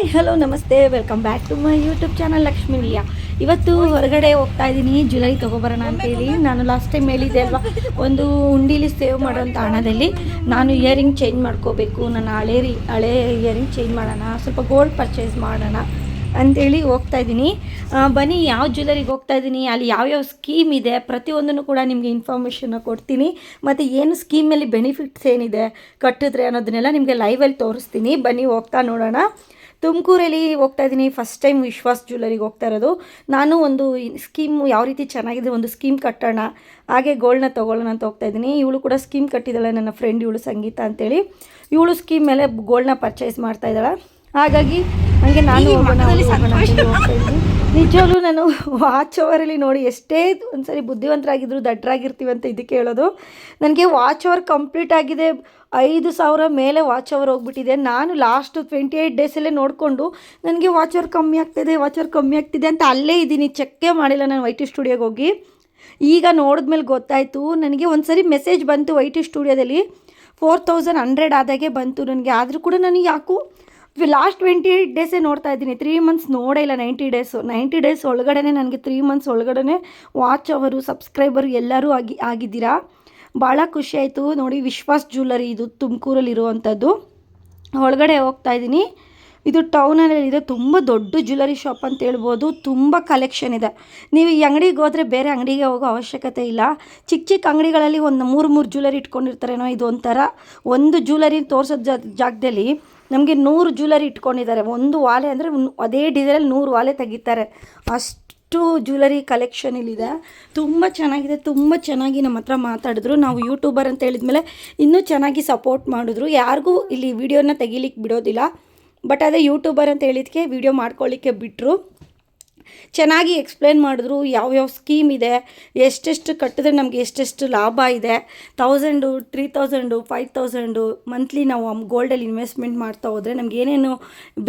Hi hello ನಮಸ್ತೆ. Welcome back to my YouTube channel Lakshmi ಇವತ್ತು ಹೊರಗಡೆ ಹೋಗ್ತಾ ಇದ್ದೀನಿ. ಜ್ಯುವೆಲರಿ ಅಂತ ಅಂತೇಳಿ. ನಾನು ಲಾಸ್ಟ್ ಟೈಮ್ ಹೇಳಿದ್ದೆ ಅಲ್ವಾ, ಒಂದು ಉಂಡಿಲಿ ಸೇವ್ ಮಾಡೋಂಥ ಹಣದಲ್ಲಿ ನಾನು ಇಯರಿಂಗ್ ಚೇಂಜ್ ಮಾಡ್ಕೋಬೇಕು. ನನ್ನ ಹಳೆ ರೀ, ಹಳೆ ಇಯರಿಂಗ್ ಚೇಂಜ್ ಮಾಡೋಣ, ಸ್ವಲ್ಪ ಗೋಲ್ಡ್ ಪರ್ಚೇಸ್ ಮಾಡೋಣ ಅಂತೇಳಿ ಹೋಗ್ತಾ ಇದ್ದೀನಿ. ಬನ್ನಿ, ಯಾವ ಜ್ಯುವೆಲರಿಗೆ ಹೋಗ್ತಾ ಇದ್ದೀನಿ? ಅಲ್ಲಿ ಯಾವ್ಯಾವ ಸ್ಕೀಮ್ ಇದೆ? ಪ್ರತಿಯೊಂದನ್ನು ಕೂಡ ನಿಮಗೆ ಇನ್ಫಾರ್ಮೇಷನ್ನ ಕೊಡ್ತೀನಿ. ಮತ್ತು ಏನು ಸ್ಕೀಮಲ್ಲಿ ಬೆನಿಫಿಟ್ಸ್ ಏನಿದೆ, ಕಟ್ಟಿದ್ರೆ ಅನ್ನೋದನ್ನೆಲ್ಲ ನಿಮಗೆ ಲೈವಲ್ಲಿ ತೋರಿಸ್ತೀನಿ. ಬನ್ನಿ, ಹೋಗ್ತಾ ನೋಡೋಣ. ತುಮಕೂರಲ್ಲಿ ಹೋಗ್ತಾ ಇದ್ದೀನಿ. ಫಸ್ಟ್ ಟೈಮ್ ವಿಶ್ವಾಸ್ ಜ್ಯುವೆಲರಿಗೆ ಹೋಗ್ತಾ ಇರೋದು. ನಾನು ಒಂದು ಸ್ಕೀಮ್ ಯಾವ ರೀತಿ ಚೆನ್ನಾಗಿದೆ ಒಂದು ಸ್ಕೀಮ್ ಕಟ್ಟೋಣ ಹಾಗೆ ಗೋಲ್ಡ್ನ ತೊಗೊಳ್ಳೋಣ ಅಂತ ಹೋಗ್ತಾ ಇದ್ದೀನಿ. ಇವಳು ಕೂಡ ಸ್ಕೀಮ್ ಕಟ್ಟಿದ್ದಾಳೆ ನನ್ನ ಫ್ರೆಂಡ್ ಇವಳು ಸಂಗೀತ ಅಂತೇಳಿ. ಇವಳು ಸ್ಕೀಮ್ ಮೇಲೆ ಗೋಲ್ಡ್ನ ಪರ್ಚೇಸ್ ಮಾಡ್ತಾ ಇದ್ದಾಳೆ. ಹಾಗಾಗಿ ಹಂಗೆ ನಾನು ಹೋಗೋಣ ಹೋಗೋಣ ಹೋಗ್ತಾ ಇದ್ದೀನಿ. ನಿಜವಾಗ್ಲೂ ನಾನು ವಾಚ್ ಓವರಲ್ಲಿ ನೋಡಿ ಎಷ್ಟೇ ಒಂದ್ಸರಿ ಬುದ್ಧಿವಂತರಾಗಿದ್ರು ದಡ್ಡರಾಗಿರ್ತೀವಿ ಅಂತ ಇದಕ್ಕೆ ಹೇಳೋದು. ನನಗೆ ವಾಚ್ ಅವರ್ ಕಂಪ್ಲೀಟ್ ಆಗಿದೆ. ಐದು ಸಾವಿರ ಮೇಲೆ ವಾಚ್ ಅವರ್ ಹೋಗ್ಬಿಟ್ಟಿದೆ. ನಾನು ಲಾಸ್ಟ್ ಟ್ವೆಂಟಿ ಏಯ್ಟ್ ಡೇಸಲ್ಲೇ ನೋಡಿಕೊಂಡು, ನನಗೆ ವಾಚ್ ಅವರ್ ಕಮ್ಮಿ ಆಗ್ತಿದೆ ವಾಚ್ ಅವರ್ ಕಮ್ಮಿ ಆಗ್ತಿದೆ ಅಂತ ಅಲ್ಲೇ ಇದ್ದೀನಿ. ಚೆಕ್ಕೇ ಮಾಡಿಲ್ಲ ನಾನು ವೈ ಟಿ ಸ್ಟುಡಿಯೋಗೆ ಹೋಗಿ. ಈಗ ನೋಡಿದ್ಮೇಲೆ ಗೊತ್ತಾಯಿತು, ನನಗೆ ಒಂದು ಸರಿ ಮೆಸೇಜ್ ಬಂತು ವೈ ಟಿ ಸ್ಟುಡಿಯೋದಲ್ಲಿ ಫೋರ್ ತೌಸಂಡ್ ಹಂಡ್ರೆಡ್ ಆದಾಗೆ ಬಂತು ನನಗೆ. ಆದರೂ ಕೂಡ ನನಗೆ ಯಾಕೋ ಲಾಸ್ಟ್ ಟ್ವೆಂಟಿ ಏಯ್ಟ್ ಡೇಸೇ ನೋಡ್ತಾ ಇದ್ದೀನಿ. ತ್ರೀ ಮಂತ್ಸ್ ನೋಡೇ ಇಲ್ಲ ನೈಂಟಿ ಡೇಸು. ನೈಂಟಿ ಡೇಸ್ ಒಳಗಡೆ ನನಗೆ ತ್ರೀ ಮಂತ್ಸ್ ಒಳಗಡೆ ವಾಚ್ ಅವರು ಸಬ್ಸ್ಕ್ರೈಬರು ಎಲ್ಲರೂ ಆಗಿ, ಆಗಿದ್ದೀರಾ? ಭಾಳ ಖುಷಿ ಆಯಿತು. ನೋಡಿ, ವಿಶ್ವಾಸ್ ಜ್ಯುವೆಲರಿ ಇದು ತುಮಕೂರಲ್ಲಿ ಇರುವಂಥದ್ದು. ಒಳಗಡೆ ಹೋಗ್ತಾ ಇದ್ದೀನಿ. ಇದು ಟೌನಲ್ಲಿ ಇದೆ. ತುಂಬ ದೊಡ್ಡ ಜ್ಯುವೆಲರಿ ಶಾಪ್ ಅಂತ ಹೇಳ್ಬೋದು. ತುಂಬ ಕಲೆಕ್ಷನ್ ಇದೆ. ನೀವು ಈ ಅಂಗಡಿಗೆ ಹೋದರೆ ಬೇರೆ ಅಂಗಡಿಗೆ ಹೋಗೋ ಅವಶ್ಯಕತೆ ಇಲ್ಲ. ಚಿಕ್ಕ ಚಿಕ್ಕ ಅಂಗಡಿಗಳಲ್ಲಿ ಒಂದು ಮೂರು ಮೂರು ಜ್ಯುವೆಲರಿ ಇಟ್ಕೊಂಡಿರ್ತಾರೇನೋ ಇದು ಒಂಥರ. ಒಂದು ಜ್ಯುವೆಲರಿ ತೋರಿಸೋ ಜಾಗದಲ್ಲಿ ನಮಗೆ ನೂರು ಜ್ಯುವೆಲರಿ ಇಟ್ಕೊಂಡಿದ್ದಾರೆ. ಒಂದು ವಾಲೆ ಅಂದರೆ ಅದೇ ಡಿಸೈನಲ್ಲಿ ನೂರು ವಾಲೆ ತೆಗಿತಾರೆ. ಅಷ್ಟು ಜ್ಯುವೆಲರಿ ಕಲೆಕ್ಷನ್ ಇಲ್ಲಿದೆ. ತುಂಬ ಚೆನ್ನಾಗಿದೆ, ತುಂಬ ಚೆನ್ನಾಗಿ ನಮ್ಮ ಹತ್ರ ಮಾತಾಡಿದ್ರು. ನಾವು ಯೂಟ್ಯೂಬರ್ ಅಂತ ಹೇಳಿದ್ಮೇಲೆ ಇನ್ನೂ ಚೆನ್ನಾಗಿ ಸಪೋರ್ಟ್ ಮಾಡಿದ್ರು. ಯಾರಿಗೂ ಇಲ್ಲಿ ವಿಡಿಯೋನ ತೆಗಿಲಿಕ್ಕೆ ಬಿಡೋದಿಲ್ಲ. ಬಟ್ ಅದೇ ಯೂಟ್ಯೂಬರ್ ಅಂತ ಹೇಳಿದಕ್ಕೆ ವಿಡಿಯೋ ಮಾಡ್ಕೊಳ್ಳಿಕ್ಕೆ ಬಿಟ್ಟರು ಚೆನ್ನಾಗಿ ಎಕ್ಸ್ಪ್ಲೇನ್ ಮಾಡಿದ್ರು, ಯಾವ್ಯಾವ ಸ್ಕೀಮ್ ಇದೆ, ಎಷ್ಟೆಷ್ಟು ಕಟ್ಟಿದ್ರೆ ನಮಗೆ ಎಷ್ಟೆಷ್ಟು ಲಾಭ ಇದೆ thousand three thousand five thousand monthly ನಾವು ಗೋಲ್ಡಲ್ಲಿ ಇನ್ವೆಸ್ಟ್ಮೆಂಟ್ ಮಾಡ್ತಾ ಹೋದರೆ ನಮ್ಗೆ ಏನೇನು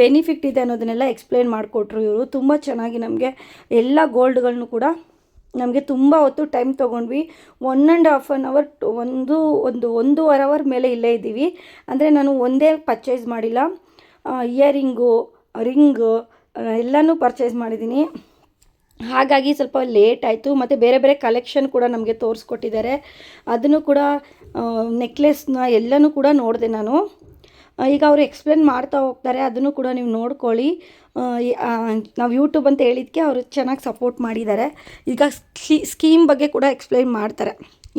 ಬೆನಿಫಿಟ್ ಇದೆ ಅನ್ನೋದನ್ನೆಲ್ಲ ಎಕ್ಸ್ಪ್ಲೇನ್ ಮಾಡಿಕೊಟ್ರು ಇವರು. ತುಂಬ ಚೆನ್ನಾಗಿ ನಮಗೆ ಎಲ್ಲ ಗೋಲ್ಡ್ಗಳನ್ನು ಕೂಡ ನಮಗೆ ತುಂಬ ಹೊತ್ತು ಟೈಮ್ ತೊಗೊಂಡ್ವಿ. One and half an hour ಒಂದು ಒಂದು, ಒಂದೂವರೆ ಅವರ್ ಮೇಲೆ ಇಲ್ಲೇ ಇದ್ದೀವಿ. ಅಂದರೆ ನಾನು ಒಂದೇ ಪರ್ಚೇಸ್ ಮಾಡಿಲ್ಲ. ಇಯರಿಂಗು ರಿಂಗು ಎಲ್ಲನೂ ಪರ್ಚೇಸ್ ಮಾಡಿದ್ದೀನಿ ಹಾಗಾಗಿ ಸ್ವಲ್ಪ ಲೇಟ್ ಆಯಿತು. ಮತ್ತು ಬೇರೆ ಬೇರೆ ಕಲೆಕ್ಷನ್ ಕೂಡ ನಮಗೆ ತೋರಿಸ್ಕೊಟ್ಟಿದ್ದಾರೆ. ಅದನ್ನು ಕೂಡ ನೆಕ್ಲೆಸ್ನ ಎಲ್ಲನೂ ಕೂಡ ನೋಡಿದೆ ನಾನು. ಈಗ ಅವರು ಎಕ್ಸ್ಪ್ಲೇನ್ ಮಾಡ್ತಾ ಹೋಗ್ತಾರೆ. ಅದನ್ನು ಕೂಡ ನೀವು ನೋಡ್ಕೊಳ್ಳಿ. ನಾವು ಯೂಟ್ಯೂಬ್ ಅಂತ ಹೇಳಿದ್ದಕ್ಕೆ ಅವರು ಚೆನ್ನಾಗಿ ಸಪೋರ್ಟ್ ಮಾಡಿದ್ದಾರೆ. ಈಗ ಸ್ಕೀಮ್ ಬಗ್ಗೆ ಕೂಡ ಎಕ್ಸ್ಪ್ಲೈನ್ ಮಾಡ್ತಾರೆ.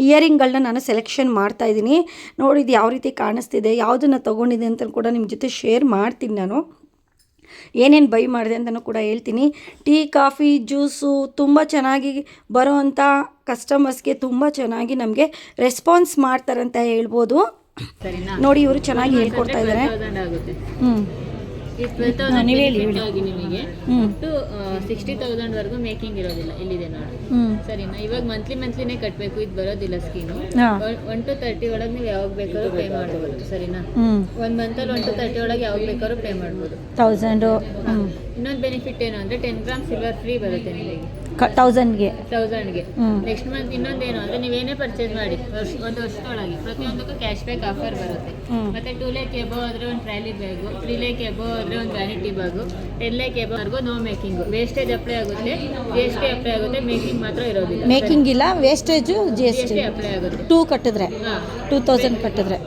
ಇಯರಿಂಗ್ಗಳನ್ನ ನಾನು ಸೆಲೆಕ್ಷನ್ ಮಾಡ್ತಾ ಇದ್ದೀನಿ ನೋಡಿದ್ದು ಯಾವ ರೀತಿ ಕಾಣಿಸ್ತಿದೆ, ಯಾವುದನ್ನು ತೊಗೊಂಡಿದೆ ಅಂತ ಕೂಡ ನಿಮ್ಮ ಜೊತೆ ಶೇರ್ ಮಾಡ್ತೀನಿ ನಾನು. ಏನೇನು ಬೈ ಮಾಡಿದೆ ಅಂತಲೂ ಕೂಡ ಹೇಳ್ತೀನಿ. ಟೀ ಕಾಫಿ ಜ್ಯೂಸು ತುಂಬ ಚೆನ್ನಾಗಿ ಬರೋವಂಥ ಕಸ್ಟಮರ್ಸ್ಗೆ ತುಂಬ ಚೆನ್ನಾಗಿ ನಮಗೆ ರೆಸ್ಪಾನ್ಸ್ ಮಾಡ್ತಾರಂತ ಹೇಳ್ಬೋದು. ನೋಡಿ ಇವರು ಚೆನ್ನಾಗಿ ಹೇಳ್ಕೊಡ್ತಾ ಇದ್ದಾರೆ. ಹ್ಞೂ ನಿಮಗೆ ಟು ಸಿಕ್ಸ್ಟಿ ತೌಸಂಡ್ ವರೆಗೂ ಮೇಕಿಂಗ್ ಇರೋದಿಲ್ಲ ಇಲ್ಲಿದೆ ನೋಡಿ. ಸರಿನಾ ಇವಾಗ ಮಂತ್ಲಿ ಮಂತ್ಲಿನೇ ಕಟ್ಟಬೇಕು ಇದು ಬರೋದಿಲ್ಲ ಸ್ಕೀಮು ಒನ್ ಟು ತರ್ಟಿ ಒಳಗೆ ನೀವು ಯಾವಾಗ ಬೇಕಾದ್ರೂ ಪೇ ಮಾಡ್ಬೋದು ಸರಿನಾ? ಒಂದು ಮಂತಲ್ಲಿ ಒನ್ ಟು ತರ್ಟಿ ಒಳಗೆ ಯಾವಾಗ ಬೇಕಾದ್ರೂ ಪೇ ಮಾಡ್ಬೋದು. ತೌಸಂಡು ಇನ್ನೊಂದು ಬೆನಿಫಿಟ್ ಏನು ಅಂದ್ರೆ ಟೆನ್ ಗ್ರಾಮ್ ಸಿಲ್ವರ್ ಫ್ರೀ ಬರುತ್ತೆ ನಿಮಗೆ. ತೌಸಂಡ್ಗೆ ತೌಸಂಡ್ಗೆ ನೆಕ್ಸ್ಟ್ ಮಂತ್ ಇನ್ನೊಂದೇನು ಅಂದ್ರೆ ನೀವೇನೇ ಪರ್ಚೇಸ್ ಮಾಡಿ ವರ್ಷ ಒಂದು ವರ್ಷದೊಳಗೆ ಪ್ರತಿಯೊಂದಕ್ಕೂ ಕ್ಯಾಶ್ ಬ್ಯಾಕ್ ಆಫರ್ ಬರುತ್ತೆ ಮತ್ತೆ ಟೂ ಲೇಕ್ ಎಬೋ ಆದ್ರೆ ಒಂದು trolley bag three lakh above ಆದ್ರೆ ಒಂದು ವ್ಯಾನಿಟಿ ಬ್ಯಾಗು ಟೆನ್ ಲೇಕ್ ಎಬೋವರೆಗೂ ನೋ ಮೇಕಿಂಗ್ ವೇಸ್ಟೇಜ್ ಅಪ್ಲೈ ಆಗುತ್ತೆ ಜಿ ಎಸ್ ಟಿ ಅಪ್ಲೈ ಆಗುತ್ತೆ ಮೇಕಿಂಗ್ ಮಾತ್ರ ಇರೋದಿಲ್ಲ. ಮೇಕಿಂಗ್ ಇಲ್ಲ wastage G S T apply ಆಗುತ್ತೆ. ಟೂ ಕಟ್ಟಿದ್ರೆ ಹಾಂ. ಟೂ ತೌಸಂಡ್ ಕಟ್ಟಿದ್ರೆ.